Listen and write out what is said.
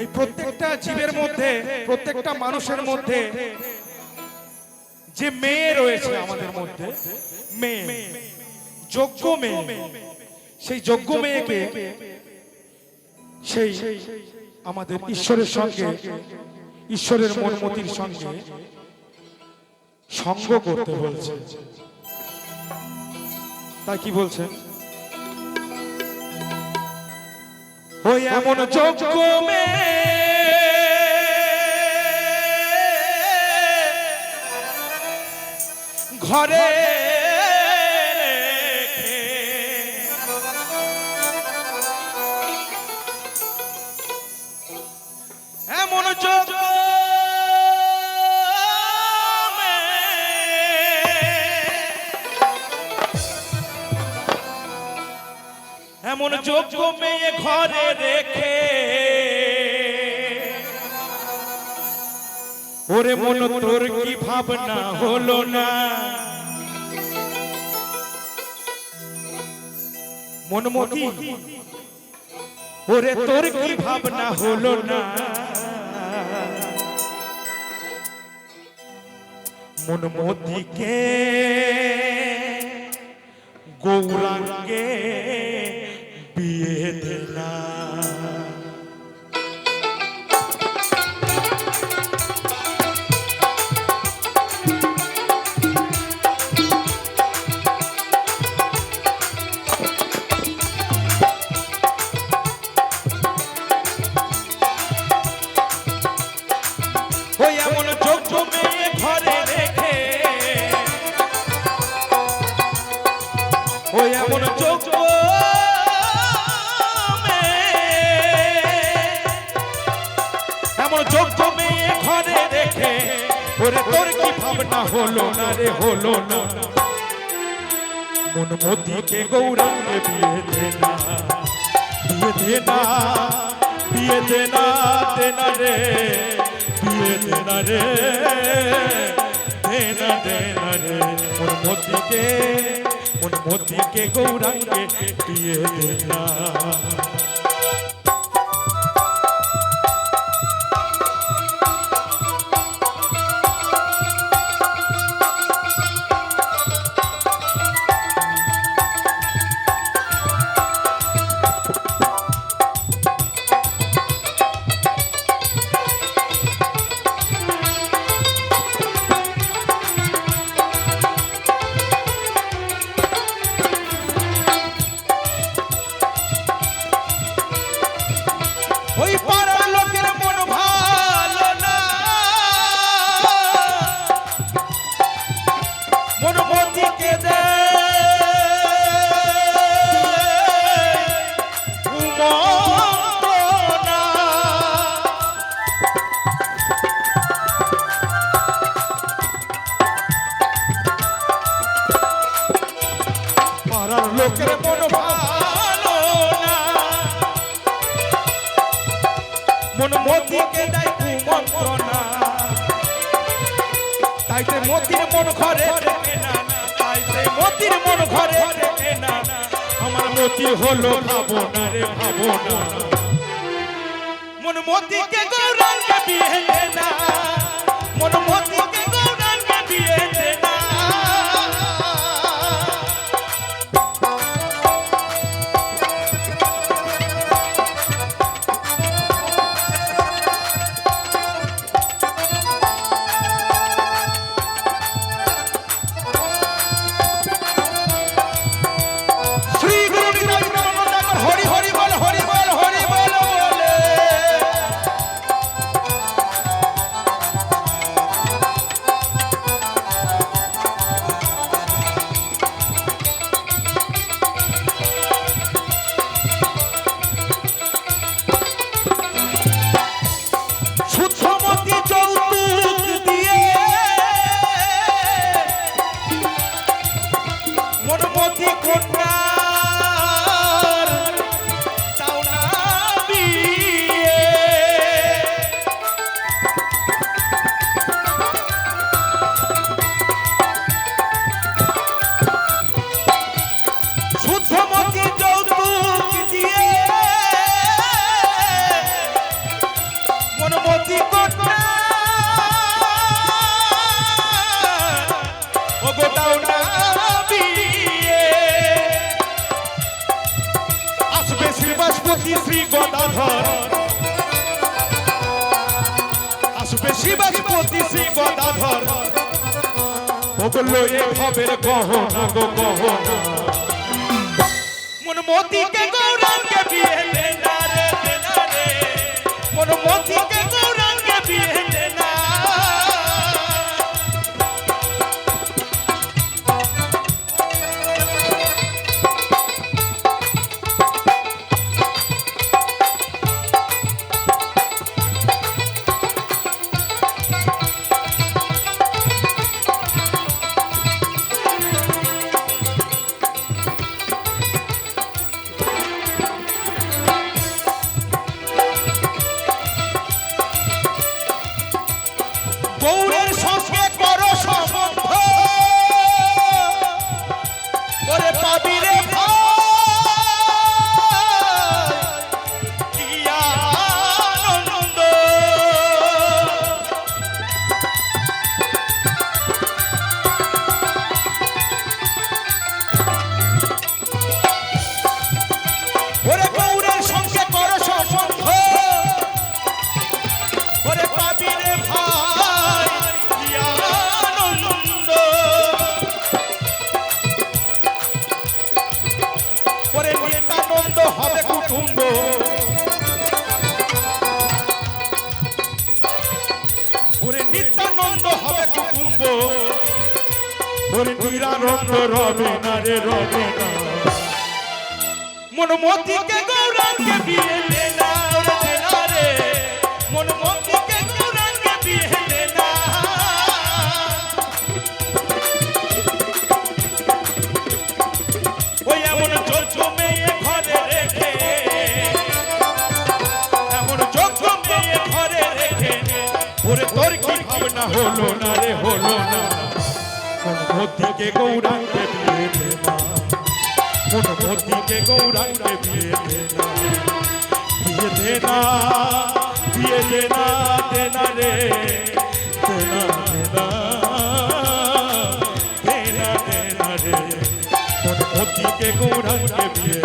এই প্রত্যেকটা জীবের মধ্যে, প্রত্যেকটা মানুষের মধ্যে যে মেয়ে রয়েছে আমাদের মধ্যে, মেয়ে, যোগ্য মেয়ে, সেই যোগ্য মেয়েকে সেই আমাদের ঈশ্বরের সঙ্গে, ঈশ্বরের মনমতির সঙ্গে সঙ্গ করতে বলছে। তাই কি বলছেন ওই এমন যোগ্য মে ঘরে যোগ্য মেয়ে ঘরে রেখে। ওরে মন তোর কি ভাবনা হলো না? মনমতি ওরে তোর কি ভাবনা হলো না? মনমতিকে গৌরাঙ্গে বিয়ে এমন যোগ্য মেয়ে ঘরে রেখে? ওরে, তোর কি ভাবনা হলো না রে, হলো না? মন মতিকে গৌরাঙ্গে বিয়ে দে না। বিয়ে দে না, বিয়ে দে না দে না রে। বিয়ে দে না রে, দে না দে না রে। মন মতিকে মন মতিকে গৌরাঙ্গে বিয়ে দে না। মতিকে দেয় কুমন্ত্রণা তাইতে মতির মন ঘরে তাইতে মতির মন ঘরে আমার মতি হলো ভাবনা রে ভাবনা। মন মতিকে গৌরাঙ্গে সুতমতি শিবাসপতি শ্রী গদাধর। আসবে শিবাসপতি শ্রী গদাধর। ওগুলো এ ভবের গহনা গো গহনা। মন মতিকে গৌরাঙ্গে বিয়ে দে না রে দে রে। মন মতিকে গৌরের সঙ্গে করো সম্বন্ধ। ওরে পাবি রে ওরে নিত্যানন্দ হবে কুটুম্ব। ওরে নিরানন্দ রবে না রে রবে না। মনমতিকে গৌরাঙ্গে বিয়ে ওরে তোর কি ভাবনা হলো না রে, হলো না। মনমতিকে গৌরাঙ্গে বিয়ে দে না। কোন মতিকে গৌরাঙ্গে বিয়ে দে না। বিয়ে দে না, বিয়ে দে না দে না রে। দে না দে না রে। কোন মতিকে গৌরাঙ্গে বিয়ে